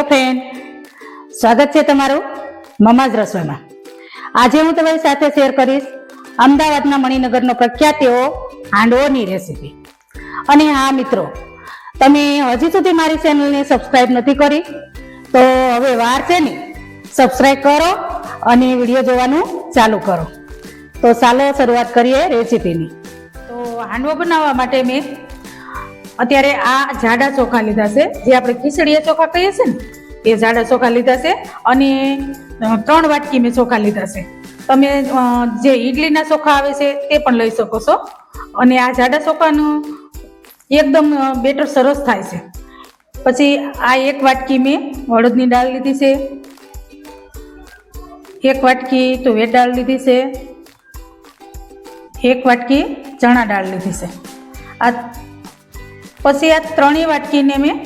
Hello friend સ્વાગત છે તમારું મમાજ રસોઈમાં. આજે હું તમારી સાથે શેર કરીશ અમદાવાદના મણિનગરનો પ્રખ્યાત એવો હાંડવોની રેસીપી અને હા, મિત્રો, તમે હજી સુધી મારી ચેનલને સબસ્ક્રાઈબ નથી કરી, તો હવે વાર છે ને સબસ્ક્રાઈબ કરો અને વીડિયો જોવાનું ચાલુ કરો. તો ચાલો શરૂઆત કરીએ રેસીપીની તો હાંડવો બનાવવા માટે મેં અત્યારે આ જાડા ચોખા લીધા છે. જે આપણે ખીચડીયા ચોખા કહીએ છીએ ને, એ જાડા ચોખા લીધા છે અને ત્રણ વાટકી મેં ચોખા લીધા છે. તમે જે ઈડલીના ચોખા આવે છે તે પણ લઈ શકો છો. અને આ જાડા ચોખાનું એકદમ બેટર સરસ થાય છે. પછી આ એક વાટકી મેં હળદની દાળ લીધી છે. એક વાટકી તુવેર દાળ લીધી છે. એક વાટકી ચણા દાળ લીધી છે. આ પછી આ ત્રણેય વાટકીને મેં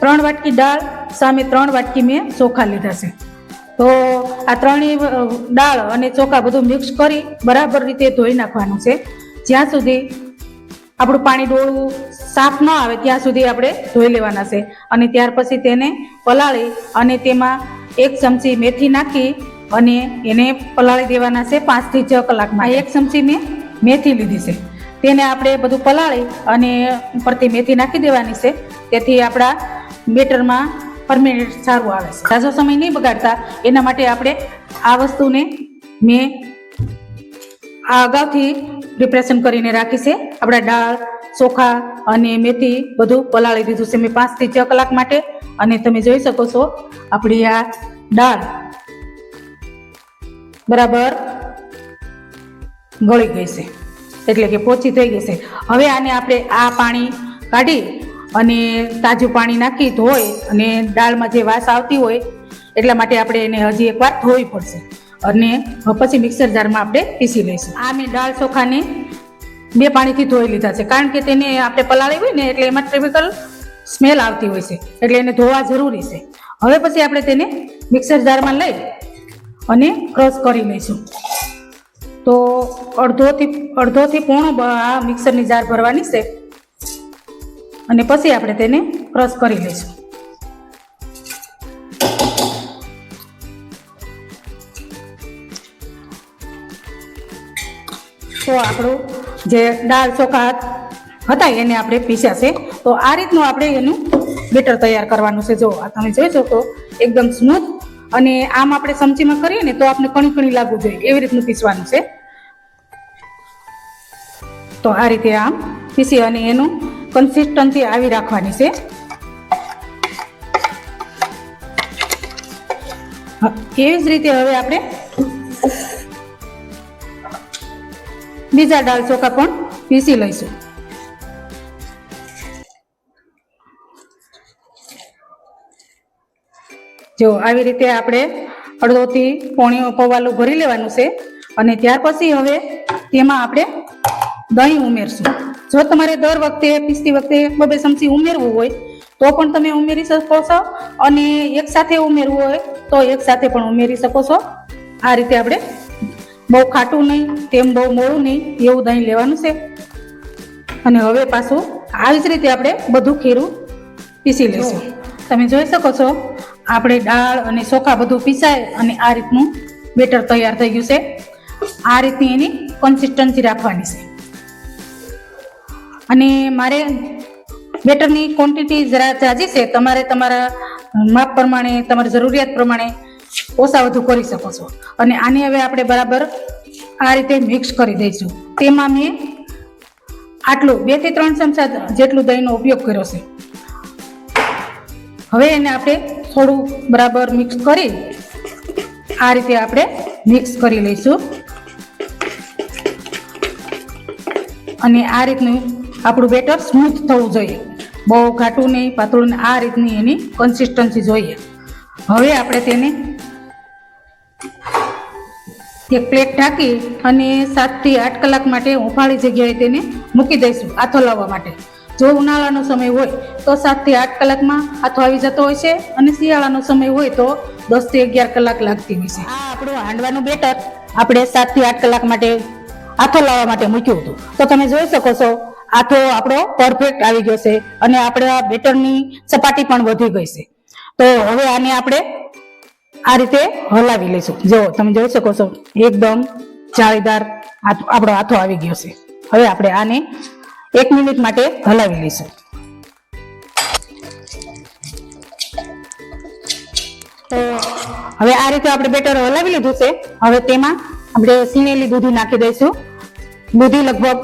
ત્રણ વાટકી દાળ, સામે ત્રણ વાટકી મેં ચોખા લીધા છે. તો આ ત્રણેય દાળ અને ચોખા બધું મિક્સ કરી બરાબર રીતે ધોઈ નાખવાનું છે. જ્યાં સુધી આપણું પાણી ડોળવું સાફ ન આવે ત્યાં સુધી આપણે ધોઈ લેવાના છે. અને ત્યાર પછી તેને પલાળી અને તેમાં એક ચમચી મેથી નાખી અને એને પલાળી દેવાના છે પાંચથી છ કલાકમાં એક ચમચી મેં મેથી લીધી છે. તેને આપણે બધું પલાળી અને ઉપરથી મેથી નાખી દેવાની છે. તેથી આપણા બેટરમાં પરમેનન્ટ સારું આવે છે. તાજો સમય નહીં બગાડતા, એના માટે આપણે આ વસ્તુને મેં આ અગાઉથી પ્રિપરેશન કરીને રાખી છે. આપણા દાળ, ચોખા અને મેથી બધું પલાળી દીધું છે. મેં પાંચથી છ કલાક માટે અને તમે જોઈ શકો છો, આપણી આ દાળ બરાબર ગળી ગઈ છે. એટલે કે પોચી થઈ છે. હવે આને આપણે આ પાણી કાઢી અને તાજું પાણી નાખી ધોઈ અને દાળમાં જે વાસ આવતી હોય એટલા માટે આપણે એને હજી એકવાર ધોવી પડશે. અને પછી મિક્સર જારમાં આપણે પીસી લઈશું. આ મેં દાળ ચોખાને બે પાણીથી ધોઈ લીધા છે. કારણ કે તેને આપણે પલાળી હોય ને એટલે એમાં કેમિકલ સ્મેલ આવતી હોય છે. એટલે એને ધોવા જરૂરી છે. હવે પછી આપણે તેને મિક્સર જારમાં લઈ અને ક્રશ કરી લઈશું. તો અડધોથી અડધોથી પોણો આ મિક્સરની જાર ભરવાની છે. અને પછી આપણે તેને ક્રશ કરી લઈશું. તો આપણું જે દાળ ચોખા હતા એને આપણે પીસ્યા છે. તો આ રીતનું આપણે એનું બેટર તૈયાર કરવાનું છે. જો, આ તમે જોઈ શકો, એકદમ સ્મૂથ અને આમ આપણે ચમચીમાં કરીએ ને તો આપણે કણી કણી લાગવું જોઈએ. એવી રીતનું પીસવાનું છે. તો આ રીતે આમ પીસી અને એનું કન્સિસ્ટન્સી આવી રાખવાની છે. એવી જ રીતે હવે આપણે બીજા દાળ ચોખા પણ પીસી લઈશું. જો આવી રીતે આપણે અડધોથી પોણીઓ પવાલું ભરી લેવાનું છે અને ત્યાર પછી હવે તેમાં આપણે દહીં ઉમેરશું. જો તમારે દર વખતે, પીસતી વખતે બબે ચમચી ઉમેરવું હોય, તો પણ તમે ઉમેરી શકો છો અને એક સાથે ઉમેરવું હોય, તો એક સાથે પણ ઉમેરી શકો છો. આ રીતે આપણે બહુ ખાટું નહીં, તેમ બહુ મોડું નહીં, એવું દહીં લેવાનું છે. અને હવે પાછું આવી જ રીતે આપણે બધું ખીરું પીસી લઈશું તમે જોઈ શકો છો, આપણે દાળ અને ચોખા બધું પીસાય અને આ રીતનું બેટર તૈયાર થઈ ગયું છે. આ રીતની એની કન્સિસ્ટન્સી રાખવાની છે. અને મારે બેટરની ક્વોન્ટિટી જરા જાજી છે. તમારે તમારા માપ પ્રમાણે, તમારી જરૂરિયાત પ્રમાણે ઓછા વધુ કરી શકો છો. અને આને હવે આપણે બરાબર આ રીતે મિક્સ કરી દઈશું. તેમાં મેં આટલું, બેથી ત્રણ ચમચા જેટલું દહીંનો ઉપયોગ કર્યો છે. હવે એને આપણે થોડું બરાબર મિક્સ કરી આ રીતે આપણે મિક્સ કરી લઈશું. અને આ રીતનું આપણું બેટર સ્મૂથ થવું જોઈએ. બહુ ઘાટું નહીં, પાતળું નહીં, આ રીતની એની કન્સિસ્ટન્સી જોઈએ. હવે આપણે તેને એક પ્લેટ ઢાંકી અને સાતથી આઠ કલાક માટે હુંફાળી જગ્યાએ તેને મૂકી દઈશું આથો લાવવા માટે. જો ઉનાળાનો સમય હોય તો સાતથી આઠ કલાકમાં આથો આવી જતો હોય છે અને શિયાળાનો સમય હોય તો દસથી અગિયાર કલાક લાગતી હોય છે. આ આપણું હાંડવાનું બેટર આપણે સાતથી આઠ કલાક માટે આથો લાવવા માટે મૂક્યું હતું. તો તમે જોઈ શકો છો આથો આપણો પરફેક્ટ આવી ગયો છે અને આપણે આ બેટરની સપાટી પણ વધી ગઈ છે. તો હવે આને આપણે આ રીતે હલાવી લઈશું. જો તમે જોઈ શકો છો, એકદમ જાળીદાર આપણો હાથો આવી ગયો છે. હવે આપણે આને એક મિનિટ માટે હલાવી લઈશું. તો હવે આ રીતે આપણે બેટર હલાવી લીધું છે. હવે તેમાં આપણે સીણેલી દૂધી નાખી દઈશું. દૂધી લગભગ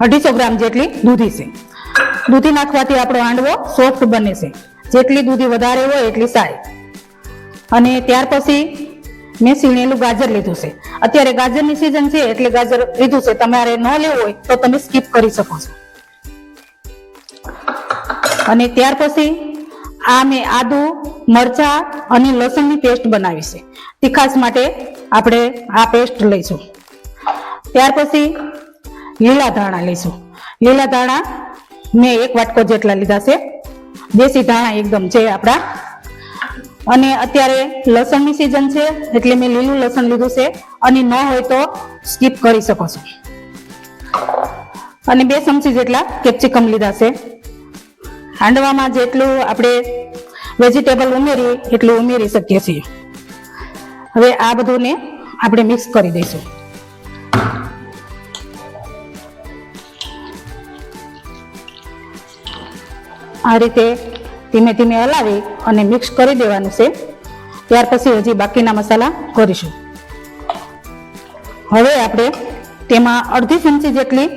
અઢીસો ગ્રામ જેટલી દૂધી છે. દૂધી નાખવાથી આપણો હાંડવો સોફ્ટ બને છે. જેટલી દૂધી વધારે હોય એટલી સારી. અને ત્યાર પછી મેં સીણેલું ગાજર લીધું છે. અત્યારે ગાજરની સિઝન છે એટલે ગાજર લીધું છે. તમારે ન લેવું હોય તો તમે સ્કીપ કરી શકો છો. અને ત્યાર પછી આ મેં આદુ, મરચા અને લસણની પેસ્ટ બનાવી છે. તીખાસ માટે આપણે આ પેસ્ટ લઈશું. ત્યાર પછી લીલા ધાણા લઈશું. લીલા ધાણા મેં એક વાટકો જેટલા લીધા છે. દેશી ધાણા એકદમ છે આપણા. અને અત્યારે લસણની સિઝન છે, એટલે મેં લીલું લસણ લીધું છે. અને ન હોય તો સ્કીપ કરી શકો છો. અને બે ચમચી જેટલા કેપ્સિકમ લીધા છે. હાંડવામાં જેટલું આપણે વેજીટેબલ ઉમેરીએ એટલું ઉમેરી શકીએ છીએ. હવે આ બધુંને આપણે મિક્સ કરી દઈશું. આ રીતે ધીમે ધીમે હલાવી અને મિક્સ કરી દેવાનું છે. ત્યાર પછી હજી બાકીના મસાલા કરીશું હવે આપણે તેમાં અડધી ચમચી જેટલી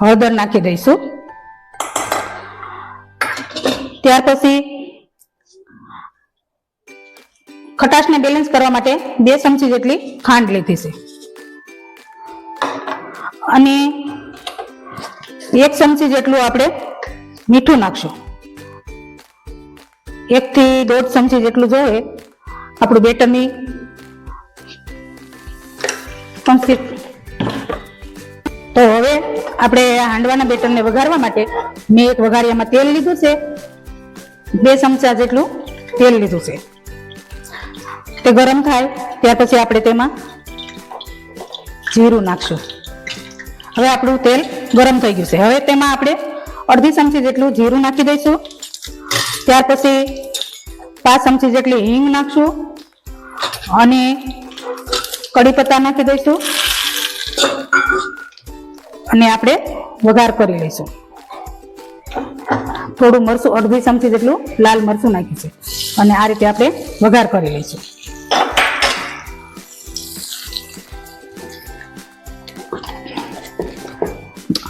હળદર નાખી દઈશું. ત્યાર પછી ખટાશને બેલેન્સ કરવા માટે બે ચમચી જેટલી ખાંડ લીધી છે. અને એક ચમચી જેટલું આપણે મીઠું નાખશું. એકથી દોઢ ચમચી જેટલું જોઈએ આપણું બેટરની તો હવે આપણે હાંડવાના બેટરને વઘારવા માટે મેં એક વઘારિયામાં તેલ લીધું છે. બે ચમચા જેટલું તેલ લીધું છે. તે ગરમ થાય, ત્યાર પછી આપણે તેમાં જીરું નાખશું. હવે આપણું તેલ ગરમ થઈ ગયું છે. હવે તેમાં આપણે અડધી ચમચી જેટલું જીરું નાખી દઈશું. ત્યાર પછી પાંચ ચમચી જેટલી હિંગ નાખશું અને કડી પત્તા નાખી દઈશું. અને આપણે વઘાર કરી લઈશું. થોડું મરચું અડધી ચમચી જેટલું લાલ મરચું નાખીશું. અને આ રીતે આપણે વઘાર કરી લઈશું.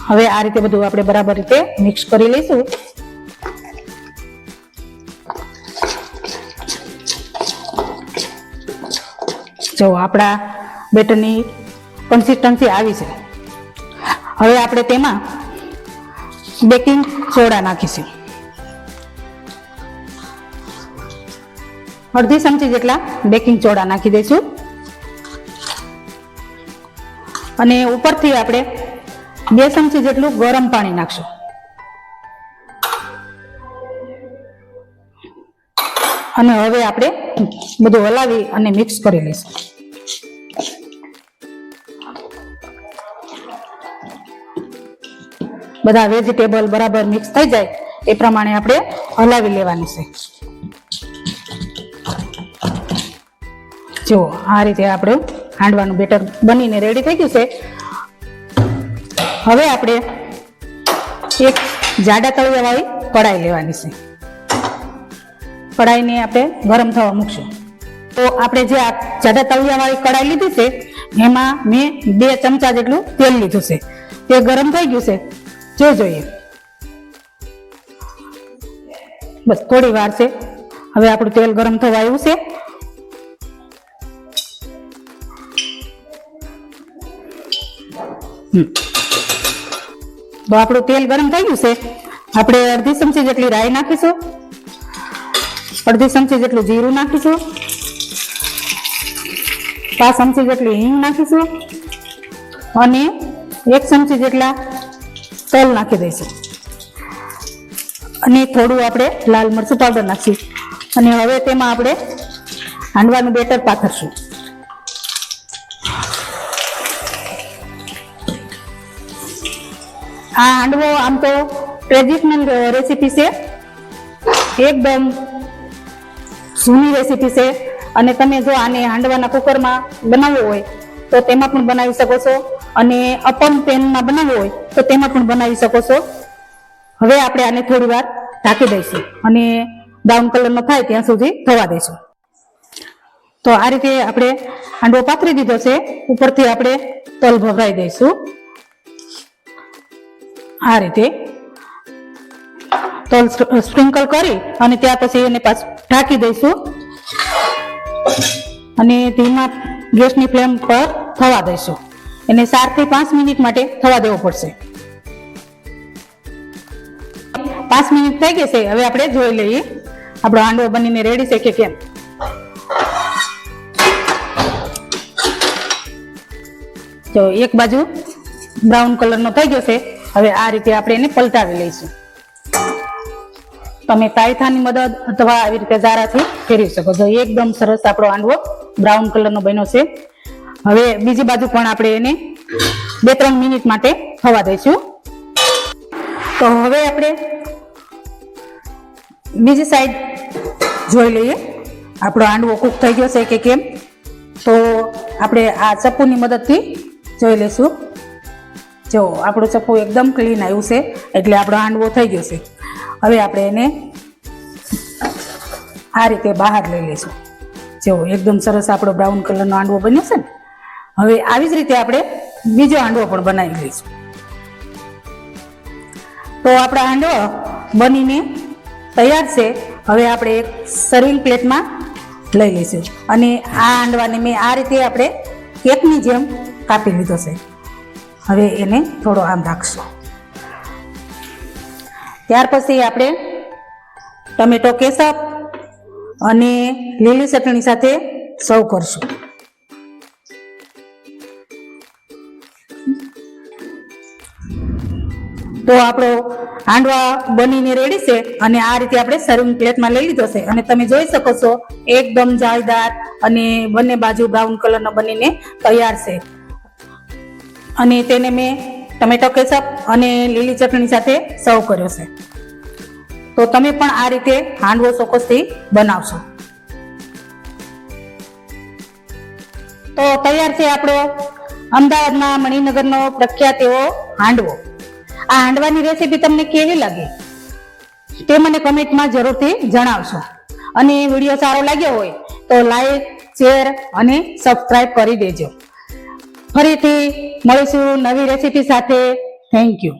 હવે આ રીતે બધું આપણે બરાબર રીતે મિક્સ કરી લઈશું. જો આપણા બેટરની કન્સિસ્ટન્સી આવી છે. હવે આપણે તેમાં બેકિંગ સોડા નાખીશું. અડધી ચમચી જેટલા બેકિંગ સોડા નાખી દઈશું. અને ઉપરથી આપણે બે ચમચી જેટલું ગરમ પાણી નાખશો. અને હવે આપણે બધું હલાવી અને મિક્સ કરી લઈશું. બધા વેજીટેબલ બરાબર મિક્સ થઈ જાય, એ પ્રમાણે આપણે હલાવી લેવાની છે. જુઓ, આ રીતે આપણું હાંડવાનું બેટર બનીને રેડી થઈ ગયું છે. હવે આપણે એક જાડા તળિયાવાળી કઢાઈ લેવાની છે. કઢાઈને આપણે ગરમ થવા મૂકશું. તો આપણે જે આ જાડા તળિયાવાળી કઢાઈ લીધી છે, એમાં મેં બે ચમચા જેટલું તેલ લીધું છે. તે ગરમ થઈ ગયું છે. જો જોઈએ. બસ, થોડી વાર છે. હવે આપણું તેલ ગરમ થવા આવ્યું છે. હમ. તો આપણું તેલ ગરમ થઈ ગયું છે. આપણે અડધી ચમચી જેટલી રાઈ નાખીશું. અડધી ચમચી જેટલું જીરું નાખીશું. પાંચ ચમચી જેટલી હિંગ નાખીશું. અને એક ચમચી જેટલા તલ નાખી દઈશું. અને થોડું આપણે લાલ મરચું પાવડર નાખીશું. અને હવે તેમાં આપણે હાંડવાનું બેટર પાથરશું. આ હાંડવો આમ તો ટ્રેડિશનલ રેસીપી છે. એકદમ જૂની રેસીપી છે. અને તમે જો આને હાંડવાના કુકરમાં બનાવવો હોય, તો તેમાં પણ બનાવી શકો છો. અને અપમ પેનમાં બનાવવો હોય, તો તેમાં પણ બનાવી શકો છો. હવે આપણે આને થોડી વાર ઢાંકી દઈશું અને બ્રાઉન કલરનો થાય ત્યાં સુધી થવા દઈશું. તો આ રીતે આપણે હાંડવો પાથરી દીધો છે. ઉપરથી આપણે તલ ભભરાઈ દઈશું. આ રીતે. તલ સ્પ્રિંકલ કરી અને ત્યાર પછી એને પાછું ઢાંકી દઈશું. અને ધીમા ગેસની ફ્લેમ પર થવા દઈશું. એને ચારથી પાંચ મિનિટ માટે થવા દેવો પડશે. પાંચ મિનિટ થઈ ગઈ છે, હવે આપણે જોઈ લઈએ. આપણો હાંડવો બનીને રેડી છે કે કેમ? તો એક બાજુ બ્રાઉન કલરનો થઈ ગયો છે. હવે આ રીતે આપણે એને પલટાવી લઈશું. તમે તાયથાની મદદ અથવા આવી રીતે ઝારાથી ફેરવી શકો છો. એકદમ સરસ આપણો આંડવો બ્રાઉન કલરનો બન્યો છે. હવે બીજી બાજુ પણ આપણે એને બે ત્રણ મિનિટ માટે થવા દઈશું. તો હવે આપણે બીજી સાઈડ જોઈ લઈએ. આપણો આંડવો કૂક થઈ ગયો છે કે કેમ? તો આપણે આ ચપ્પુની મદદથી જોઈ લઈશું. જો, આપણું ચપ્પો એકદમ ક્લીન આવ્યું છે, એટલે આપણો હાંડવો થઈ ગયો છે. હવે આપણે એને આ રીતે બહાર લઈ લઈશું. જો, એકદમ સરસ આપણો બ્રાઉન કલરનો હાંડવો બન્યો છે ને? હવે આવી જ રીતે આપણે બીજો હાંડવો પણ બનાવી લઈશું. તો આપણો હાંડવો બનીને તૈયાર છે. હવે આપણે એક સર્વિંગ પ્લેટમાં લઈ લઈશું. અને આ હાંડવાને મેં આ રીતે આપણે કેકની જેમ કાપી લીધો છે. હવે એને થોડો આમ રાખશું. ત્યાર પછી આપણે ટમેટો કેસપ અને લીલી ચટણી સાથે સર્વ કરશું. તો આપણો હાંડવા બનીને રેડી છે અને આ રીતે આપણે સર્વિંગ પ્લેટમાં લઈ લીધો છે. અને તમે જોઈ શકો છો, એકદમ જાળદાર અને બંને બાજુ બ્રાઉન કલરનો બનીને તૈયાર છે. અને તેને મેં ટમેટો કેચઅપ અને લીલી ચટણી સાથે સર્વ કર્યો છે. તો તમે પણ આ રીતે હાંડવો ચોક્કસથી બનાવશો. તો તૈયાર છે આપણો અમદાવાદના મણિનગરનો પ્રખ્યાત એવો હાંડવો. આ હાંડવાની રેસીપી તમને કેવી લાગી? તે મને કમેન્ટમાં જરૂરથી જણાવશો. અને વીડિયો સારો લાગ્યો હોય તો લાઈક, શેર અને સબસ્ક્રાઈબ કરી દેજો. ફરીથી મળીશું નવી રેસીપી સાથે. Thank you